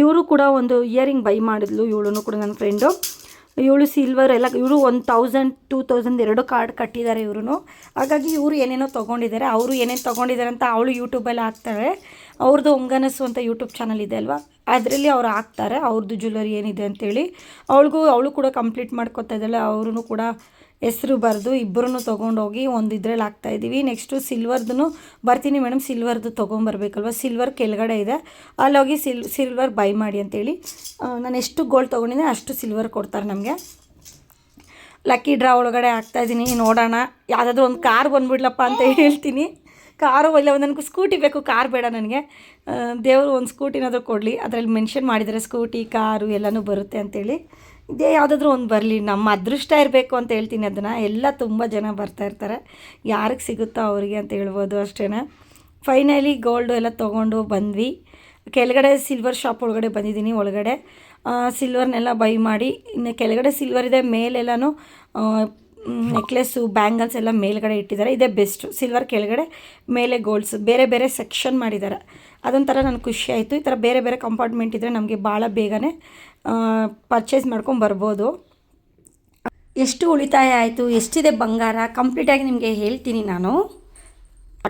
ಇವರು ಕೂಡ ಒಂದು ಇಯರಿಂಗ್ ಬೈ ಮಾಡಿದ್ಲು ಇವಳು ಕೂಡ ನನ್ನ ಫ್ರೆಂಡು ಇವಳು ಸಿಲ್ವರ್ ಎಲ್ಲ, ಇವರು ಒಂದು ತೌಸಂಡ್ ಟೂ ತೌಸಂಡ್ ಎರಡು ಕಾರ್ಡ್ ಕಟ್ಟಿದ್ದಾರೆ ಇವರು ಹಾಗಾಗಿ ಇವರು ಏನೇನೋ ತೊಗೊಂಡಿದ್ದಾರೆ, ಅವರು ಏನೇನು ತೊಗೊಂಡಿದ್ದಾರೆ ಅಂತ ಅವಳು ಯೂಟ್ಯೂಬಲ್ಲಿ ಹಾಕ್ತಾರೆ. ಅವ್ರದ್ದು ಹೊಂಗನಸು ಅಂತ ಯೂಟ್ಯೂಬ್ ಚಾನಲ್ ಇದೆ ಅಲ್ವಾ? ಅದರಲ್ಲಿ ಅವ್ರು ಹಾಕ್ತಾರೆ ಅವ್ರದ್ದು ಜ್ಯುವೆಲರಿ ಏನಿದೆ ಅಂತೇಳಿ. ಅವಳಿಗೂ, ಅವಳು ಕೂಡ ಕಂಪ್ಲೀಟ್ ಮಾಡ್ಕೊತಾ ಇದ್ದಾಳೆ ಅವ್ರೂ ಕೂಡ ಹೆಸರು ಬರೆದು ಇಬ್ಬರೂ ತೊಗೊಂಡೋಗಿ ಒಂದು ಇದ್ರಲ್ಲಿ ಹಾಕ್ತಾಯಿದ್ದೀವಿ ನೆಕ್ಸ್ಟು ಸಿಲ್ವರ್ದು ಬರ್ತೀನಿ ಮೇಡಮ್ ಸಿಲ್ವರ್ದು ತೊಗೊಂಬರ್ಬೇಕಲ್ವ? ಸಿಲ್ವರ್ ಕೆಳಗಡೆ ಇದೆ. ಅಲ್ಲೋಗಿ ಸಿಲ್ ಸಿಲ್ವರ್ ಬೈ ಮಾಡಿ ಅಂತೇಳಿ. ನಾನು ಎಷ್ಟು ಗೋಲ್ಡ್ ತೊಗೊಂಡಿದ್ದೆ ಅಷ್ಟು ಸಿಲ್ವರ್ ಕೊಡ್ತಾರೆ ನಮಗೆ. ಲಕ್ಕಿ ಡ್ರಾ ಒಳಗಡೆ ಹಾಕ್ತಾಯಿದ್ದೀನಿ ನೋಡೋಣ. ಯಾವುದಾದ್ರೂ ಒಂದು ಕಾರ್ ಬಂದುಬಿಡ್ಲಪ್ಪ ಅಂತ ಹೇಳ್ತೀನಿ. ಕಾರು ಇಲ್ಲ, ನನಗೆ ಸ್ಕೂಟಿ ಬೇಕು. ಕಾರ್ ಬೇಡ ನನಗೆ. ದೇವರು ಒಂದು ಸ್ಕೂಟಿನಾದರೂ ಕೊಡಲಿ. ಅದರಲ್ಲಿ ಮೆನ್ಷನ್ ಮಾಡಿದರೆ ಸ್ಕೂಟಿ ಕಾರು ಎಲ್ಲನೂ ಬರುತ್ತೆ ಅಂತೇಳಿ. ಇದೇ ಯಾವುದಾದ್ರೂ ಒಂದು ಬರಲಿ, ನಮ್ಮ ಅದೃಷ್ಟ ಇರಬೇಕು ಅಂತ ಹೇಳ್ತೀನಿ ಅದನ್ನು. ಎಲ್ಲ ತುಂಬ ಜನ ಬರ್ತಾ ಇರ್ತಾರೆ. ಯಾರಿಗೆ ಸಿಗುತ್ತೋ ಅವರಿಗೆ ಅಂತ ಹೇಳ್ಬೋದು ಅಷ್ಟೇ ಫೈನಲಿ ಗೋಲ್ಡು ಎಲ್ಲ ತೊಗೊಂಡು ಬಂದ್ವಿ. ಕೆಳಗಡೆ ಸಿಲ್ವರ್ ಶಾಪ್ ಒಳಗಡೆ ಬಂದಿದ್ದೀನಿ, ಒಳಗಡೆ. ಸಿಲ್ವರ್ನೆಲ್ಲ ಬೈ ಮಾಡಿ, ಇನ್ನು ಕೆಳಗಡೆ ಸಿಲ್ವರ್ ಇದೆ, ಮೇಲೆಲ್ಲನೂ ನೆಕ್ಲೆಸ್ಸು ಬ್ಯಾಂಗಲ್ಸ್ ಎಲ್ಲ ಮೇಲ್ಗಡೆ ಇಟ್ಟಿದ್ದಾರೆ. ಇದೇ ಬೆಸ್ಟು ಸಿಲ್ವರ್ ಕೆಳಗಡೆ, ಮೇಲೆ ಗೋಲ್ಡ್ಸ್ ಬೇರೆ ಬೇರೆ ಸೆಕ್ಷನ್ ಮಾಡಿದ್ದಾರೆ. ಅದೊಂಥರ ನನಗೆ ಖುಷಿ ಆಯಿತು. ಈ ಥರ ಬೇರೆ ಬೇರೆ ಕಂಪಾರ್ಟ್ಮೆಂಟ್ ಇದ್ದರೆ ನಮಗೆ ಭಾಳ ಬೇಗನೆ ಪರ್ಚೇಸ್ ಮಾಡ್ಕೊಂಡು ಬರ್ಬೋದು. ಎಷ್ಟು ಉಳಿತಾಯ ಆಯಿತು? ಎಷ್ಟಿದೆ ಬಂಗಾರ? ಕಂಪ್ಲೀಟಾಗಿ ನಿಮಗೆ ಹೇಳ್ತೀನಿ ನಾನು.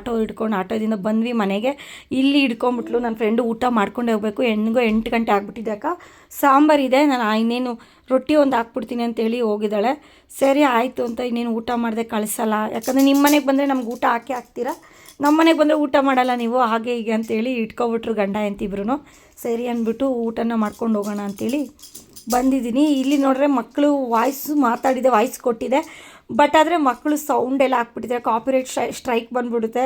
ಆಟೋ ಹಿಡ್ಕೊಂಡು ಆಟೋದಿಂದ ಬಂದ್ವಿ ಮನೆಗೆ. ಇಲ್ಲಿ ಹಿಡ್ಕೊಂಬಿಟ್ಲು ನನ್ನ ಫ್ರೆಂಡು ಊಟ ಮಾಡ್ಕೊಂಡೇ ಹೋಗಬೇಕು. ಹೆಣ್ಣಿಗೂ ಎಂಟು ಗಂಟೆ ಆಗ್ಬಿಟ್ಟಿದೆ ಅಕ್ಕ. ಸಾಂಬಾರಿದೆ ನಾನು ಇನ್ನೇನು ರೊಟ್ಟಿ ಒಂದು ಹಾಕ್ಬಿಡ್ತೀನಿ ಅಂತೇಳಿ ಹೋಗಿದ್ದಾಳೆ. ಸರಿ ಆಯಿತು ಅಂತ ಇನ್ನೇನು ಊಟ ಮಾಡಿದೆ ಕಳಿಸಲ್ಲ. ಯಾಕಂದರೆ ನಿಮ್ಮ ಮನೆಗೆ ಬಂದರೆ ನಮ್ಗೆ ಊಟ ಹಾಕಿ ಹಾಕ್ತೀರಾ? ನಮ್ಮ ಮನೆಗೆ ಬಂದರೆ ಊಟ ಮಾಡಲ್ಲ ನೀವು? ಹಾಗೆ ಹೀಗೆ ಅಂತೇಳಿ ಇಟ್ಕೊಬಿಟ್ರು ಗಂಡ ಎಂತಿಬ್ರು ಸರಿ ಅಂದ್ಬಿಟ್ಟು ಊಟನ ಮಾಡ್ಕೊಂಡು ಹೋಗೋಣ ಅಂತೇಳಿ ಬಂದಿದ್ದೀನಿ. ಇಲ್ಲಿ ನೋಡ್ರೆ ಮಕ್ಕಳು ವಾಯ್ಸು ಮಾತಾಡಿದೆ, ವಾಯ್ಸ್ ಕೊಟ್ಟಿದೆ. ಬಟ್ ಆದರೆ ಮಕ್ಕಳು ಸೌಂಡ್ ಎಲ್ಲ ಹಾಕ್ಬಿಟ್ಟಿದ್ದಾರೆ ಕಾಪಿರೈಟ್ ಸ್ಟ್ರೈಕ್ ಬಂದ್ಬಿಡುತ್ತೆ.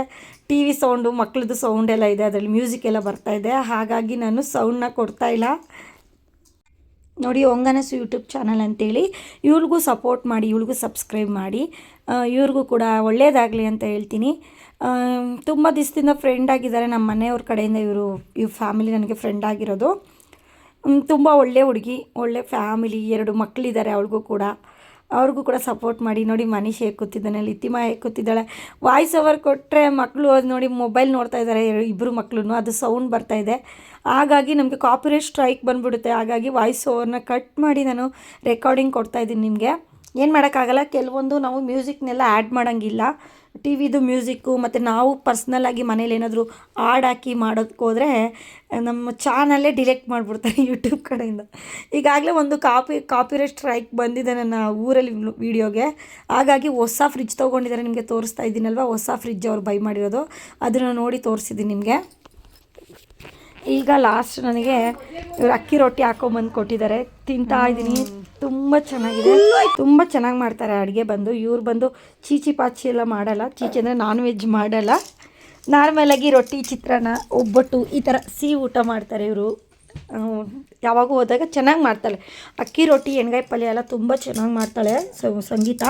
ಟಿ ವಿ ಸೌಂಡು ಮಕ್ಕಳದ್ದು ಸೌಂಡ್ ಎಲ್ಲ ಇದೆ. ಅದರಲ್ಲಿ ಮ್ಯೂಸಿಕ್ ಎಲ್ಲ ಬರ್ತಾ ಇದೆ. ಹಾಗಾಗಿ ನಾನು ಸೌಂಡನ್ನ ಕೊಡ್ತಾ ಇಲ್ಲ. ನೋಡಿ ಒಂಗನಸು ಯೂಟ್ಯೂಬ್ ಚಾನಲ್ ಅಂತೇಳಿ ಇವ್ರಿಗೂ ಸಪೋರ್ಟ್ ಮಾಡಿ ಇವ್ರಿಗೂ ಸಬ್ಸ್ಕ್ರೈಬ್ ಮಾಡಿ. ಇವ್ರಿಗೂ ಕೂಡ ಒಳ್ಳೆಯದಾಗಲಿ ಅಂತ ಹೇಳ್ತೀನಿ. ತುಂಬ ದಿವಸದಿಂದ ಫ್ರೆಂಡ್ ಆಗಿದ್ದಾರೆ. ನಮ್ಮ ಮನೆಯವ್ರ ಕಡೆಯಿಂದ ಇವರು, ಇವ್ರ ಫ್ಯಾಮಿಲಿ ನನಗೆ ಫ್ರೆಂಡ್ ಆಗಿರೋದು. ತುಂಬ ಒಳ್ಳೆ ಹುಡುಗಿ, ಒಳ್ಳೆ ಫ್ಯಾಮಿಲಿ ಎರಡು ಮಕ್ಕಳಿದ್ದಾರೆ ಅವಳಿಗೂ ಕೂಡ. ಅವ್ರಿಗೂ ಕೂಡ ಸಪೋರ್ಟ್ ಮಾಡಿ. ನೋಡಿ ಮನೀಶ್ ಹೇಗೆ ಕೂತಿದ್ದಾನೆ, ಲಿತಿಮಾ ಹೇಗೆ ಕೂತಿದ್ದಾಳೆ. ವಾಯ್ಸ್ ಓವರ್ ಕೊಟ್ಟರೆ ಮಕ್ಕಳು ಅದು ನೋಡಿ ಮೊಬೈಲ್ ನೋಡ್ತಾ ಇದ್ದಾರೆ ಇಬ್ಬರು ಮಕ್ಕಳು ಅದು ಸೌಂಡ್ ಬರ್ತಾ ಇದೆ. ಹಾಗಾಗಿ ನಮಗೆ ಕಾಪಿರೇಟ್ ಸ್ಟ್ರೈಕ್ ಬಂದ್ಬಿಡುತ್ತೆ. ಹಾಗಾಗಿ ವಾಯ್ಸ್ ಓವರ್ನ ಕಟ್ ಮಾಡಿ ನಾನು ರೆಕಾರ್ಡಿಂಗ್ ಕೊಡ್ತಾ ಇದ್ದೀನಿ ನಿಮಗೆ. ಏನು ಮಾಡೋಕ್ಕಾಗಲ್ಲ, ಕೆಲವೊಂದು ನಾವು ಮ್ಯೂಸಿಕ್ನೆಲ್ಲ ಆ್ಯಡ್ ಮಾಡೋಂಗಿಲ್ಲ. ಟಿ ವಿದು ಮ್ಯೂಸಿಕ್ಕು ಮತ್ತು ನಾವು ಪರ್ಸ್ನಲ್ಲಾಗಿ ಮನೇಲಿ ಏನಾದರೂ ಹಾಡ್ ಹಾಕಿ ಮಾಡೋದಕ್ಕೆ ಹೋದರೆ ನಮ್ಮ ಚಾನಲ್ಲೇ ಡಿಲೆಕ್ಟ್ ಮಾಡಿಬಿಡ್ತಾರೆ ಯೂಟ್ಯೂಬ್ ಕಡೆಯಿಂದ. ಈಗಾಗಲೇ ಒಂದು ಕಾಪಿ, ಕಾಪಿರೇಟ್ ಸ್ಟ್ರೈಕ್ ಬಂದಿದೆ ನನ್ನ ಊರಲ್ಲಿ ವೀಡಿಯೋಗೆ. ಹಾಗಾಗಿ ಹೊಸ ಫ್ರಿಜ್ ತೊಗೊಂಡಿದ್ದಾರೆ ನಿಮಗೆ ತೋರಿಸ್ತಾ ಇದ್ದೀನಲ್ವ? ಹೊಸ ಫ್ರಿಜ್ ಅವ್ರು ಬೈ ಮಾಡಿರೋದು. ಅದನ್ನು ನೋಡಿ ತೋರಿಸಿದ್ದೀನಿ ನಿಮಗೆ. ಈಗ ಲಾಸ್ಟ್ ನನಗೆ ಇವರು ಅಕ್ಕಿ ರೊಟ್ಟಿ ಹಾಕೊಂಬಂದು ಕೊಟ್ಟಿದ್ದಾರೆ. ತಿಂತಾ ಇದ್ದೀನಿ. ತುಂಬ ಚೆನ್ನಾಗಿದೆ. ತುಂಬ ಚೆನ್ನಾಗಿ ಮಾಡ್ತಾರೆ ಅಡುಗೆ ಬಂದು. ಇವ್ರು ಬಂದು ಚೀಚಿ ಪಾಚಿ ಎಲ್ಲ ಮಾಡಲ್ಲ. ಚೀಚಿ ಅಂದರೆ ನಾನ್ ವೆಜ್ ಮಾಡಲ್ಲ ನಾರ್ಮಲಾಗಿ ರೊಟ್ಟಿ, ಚಿತ್ರಾನ್ನ, ಒಬ್ಬಟ್ಟು ಈ ಥರ ಸಿಹಿ ಊಟ ಮಾಡ್ತಾರೆ ಇವರು. ಯಾವಾಗ ಹೋದಾಗ ಚೆನ್ನಾಗಿ ಮಾಡ್ತಾಳೆ. ಅಕ್ಕಿ ರೊಟ್ಟಿ, ಎಣ್ಗಾಯಿ ಪಲ್ಯ ಎಲ್ಲ ತುಂಬ ಚೆನ್ನಾಗಿ ಮಾಡ್ತಾಳೆ ಸಂಗೀತ.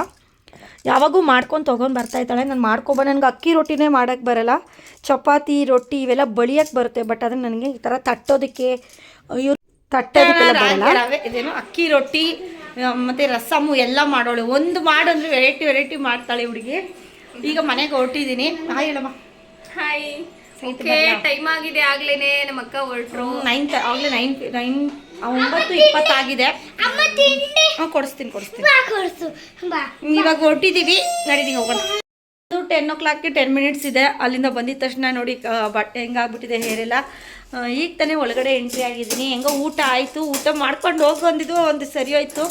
ಯಾವಾಗೂ ಮಾಡ್ಕೊಂಡು ತೊಗೊಂಡು ಬರ್ತಾ ಇದ್ದಾಳೆ. ನಾನು ಮಾಡ್ಕೊಬ, ನನಗೆ ಅಕ್ಕಿ ರೊಟ್ಟಿನೇ ಮಾಡೋಕ್ಕೆ ಬರಲ್ಲ. ಚಪಾತಿ, ರೊಟ್ಟಿ ಇವೆಲ್ಲ ಬಳಿಯಕ್ಕೆ ಬರುತ್ತೆ. ಬಟ್ ಅದನ್ನು ನನಗೆ ಈ ಥರ ತಟ್ಟೋದಕ್ಕೆ ಇವ್ರು ರವೆ ಇದೇನು ಅಕ್ಕಿ ರೊಟ್ಟಿ ಮತ್ತೆ ರಸಮು ಎಲ್ಲ ಮಾಡೋಳು. ಒಂದು ಮಾಡಂದ್ರೆ ವೆರೈಟಿ ವೆರೈಟಿ ಮಾಡ್ತಾಳೆ ಹುಡುಗಿ. ಈಗ ಮನೆಗೆ ಹೊರಟಿದ್ದೀನಿ. ಹಾಯ್ ಹೇಳಮ್ಮ. ಹಾಯ್ ಓಕೆ ಟೈಮ್ ಆಗಿದೆ ಆಗ್ಲೇನೆ. ನಮ್ಮ ಅಕ್ಕ ಹೊರಟ್ರು. ನೈನ್ ಆಗಲೇ ನೈನ್ ನೈನ್ ಒಂಬತ್ತು ಇಪ್ಪತ್ತಾಗಿದೆ ಹಾಂ ಕೊಡಿಸ್ತೀನಿ ಕೊಡಿಸ್ತೀನಿ. ಇವಾಗ ಹೊರಟಿದ್ದೀವಿ ನಡೀತೀನಿ ಹೋಗೋಣ. ಟೆನ್ ಓ ಕ್ಲಾಕ್ಗೆ ಟೆನ್ ಮಿನಿಟ್ಸ್ ಇದೆ. ಅಲ್ಲಿಂದ ಬಂದಿದ ತಕ್ಷಣ ನೋಡಿ ಬಟ್ಟೆ ಹೆಂಗಾಗ್ಬಿಟ್ಟಿದೆ ಹೇರೆಲ್ಲ ಈಗ ತಾನೇ ಒಳಗಡೆ ಎಂಟ್ರಿ ಆಗಿದ್ದೀನಿ. ಹೆಂಗೋ ಊಟ ಆಯಿತು. ಊಟ ಮಾಡ್ಕೊಂಡು ಹೋಗಿ ಬಂದಿದ್ದು ಒಂದು ಸರಿ ಹೋಯ್ತು.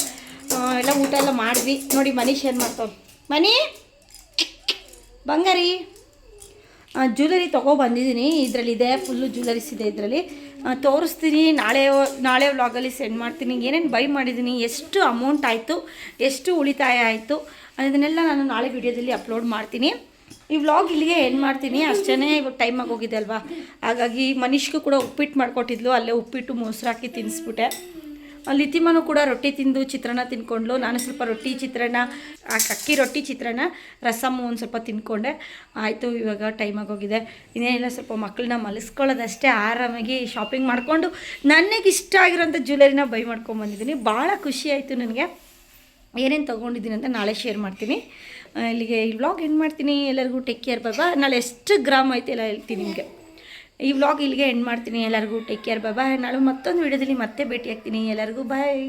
ಎಲ್ಲ ಊಟ ಎಲ್ಲ ಮಾಡಿದ್ವಿ. ನೋಡಿ ಮನೀಶ್ ಏನು ಮಾಡ್ತಾವ್? ಮನಿ, ಬಂಗಾರಿ. ಜ್ಯುವೆಲರಿ ತೊಗೊಬಂದಿದ್ದೀನಿ ಇದರಲ್ಲಿದೆ ಫುಲ್ಲು ಜ್ಯುವೆಲರೀಸ್ ಇದೆ ಇದರಲ್ಲಿ. ತೋರಿಸ್ತೀನಿ. ನಾಳೆ ನಾಳೆ ವ್ಲಾಗಲ್ಲಿ ಸೆಂಡ್ ಮಾಡ್ತೀನಿ. ಏನೇನು ಬೈ ಮಾಡಿದ್ದೀನಿ ಎಷ್ಟು ಅಮೌಂಟ್ ಆಯಿತು, ಎಷ್ಟು ಉಳಿತಾಯ ಆಯಿತು, ಅದನ್ನೆಲ್ಲ ನಾನು ನಾಳೆ ವಿಡಿಯೋದಲ್ಲಿ ಅಪ್ಲೋಡ್ ಮಾಡ್ತೀನಿ. ಈ ವ್ಲಾಗ್ ಇಲ್ಲಿಗೆ ಏನು ಮಾಡ್ತೀನಿ. ಅಷ್ಟೇ ಇವಾಗ ಟೈಮ್ ಆಗೋಗಿದೆ ಅಲ್ವಾ? ಹಾಗಾಗಿ ಮನುಷ್ಯಗೂ ಕೂಡ ಉಪ್ಪಿಟ್ಟು ಮಾಡಿಕೊಟ್ಟಿದ್ಲು. ಅಲ್ಲೇ ಉಪ್ಪಿಟ್ಟು ಮೊಸರು ಹಾಕಿ ತಿನ್ನಿಸ್ಬಿಟ್ಟೆ ಲಿತಿಮನು ಕೂಡ ರೊಟ್ಟಿ ತಿಂದು ಚಿತ್ರಾನ್ನ ತಿನ್ಕೊಂಡ್ಲು. ನಾನು ಸ್ವಲ್ಪ ರೊಟ್ಟಿ ಚಿತ್ರಾನ್ನ, ಆ ಅಕ್ಕಿ ರೊಟ್ಟಿ ಚಿತ್ರಾನ್ನ ರಸಮ್ಮು ಒಂದು ಸ್ವಲ್ಪ ತಿನ್ಕೊಂಡೆ. ಆಯಿತು, ಇವಾಗ ಟೈಮ್ ಆಗೋಗಿದೆ. ಇನ್ನೇನಿಲ್ಲ, ಸ್ವಲ್ಪ ಮಕ್ಕಳನ್ನ ಮಲಸ್ಕೊಳ್ಳೋದಷ್ಟೇ ಆರಾಮಾಗಿ ಶಾಪಿಂಗ್ ಮಾಡಿಕೊಂಡು ನನಗೆ ಇಷ್ಟ ಆಗಿರೋಂಥ ಜ್ಯುವೆಲರಿನ ಬೈ ಮಾಡ್ಕೊಂಬಂದಿದ್ದೀನಿ ಭಾಳ ಖುಷಿ ಆಯಿತು ನನಗೆ. ಏನೇನು ತೊಗೊಂಡಿದ್ದೀನಿ ಅಂತ ನಾಳೆ ಶೇರ್ ಮಾಡ್ತೀನಿ. ಇಲ್ಲಿಗೆ ಈ ವ್ಲಾಗ್ ಏನು ಮಾಡ್ತೀನಿ. ಎಲ್ಲರಿಗೂ ಟೇಕ್ ಕೇರ್ ಬಾಬಾ ನಾಳೆ ಎಷ್ಟು ಗ್ರಾಮ್ ಐತೆ ಎಲ್ಲ ಹೇಳ್ತೀನಿ ನಿಮಗೆ. ಈ ವ್ಲಾಗ್ ಇಲ್ಲಿಗೆ ಎಂಡ್ ಮಾಡ್ತೀನಿ. ಎಲ್ಲರಿಗೂ ಟೇಕ್ ಕೇರ್ ಬಾಯ್ ನಾಳೆ ಮತ್ತೊಂದು ವಿಡಿಯೋದಲ್ಲಿ ಮತ್ತೆ ಭೇಟಿ ಆಗ್ತೀನಿ ಎಲ್ಲರಿಗೂ ಬಾಯ್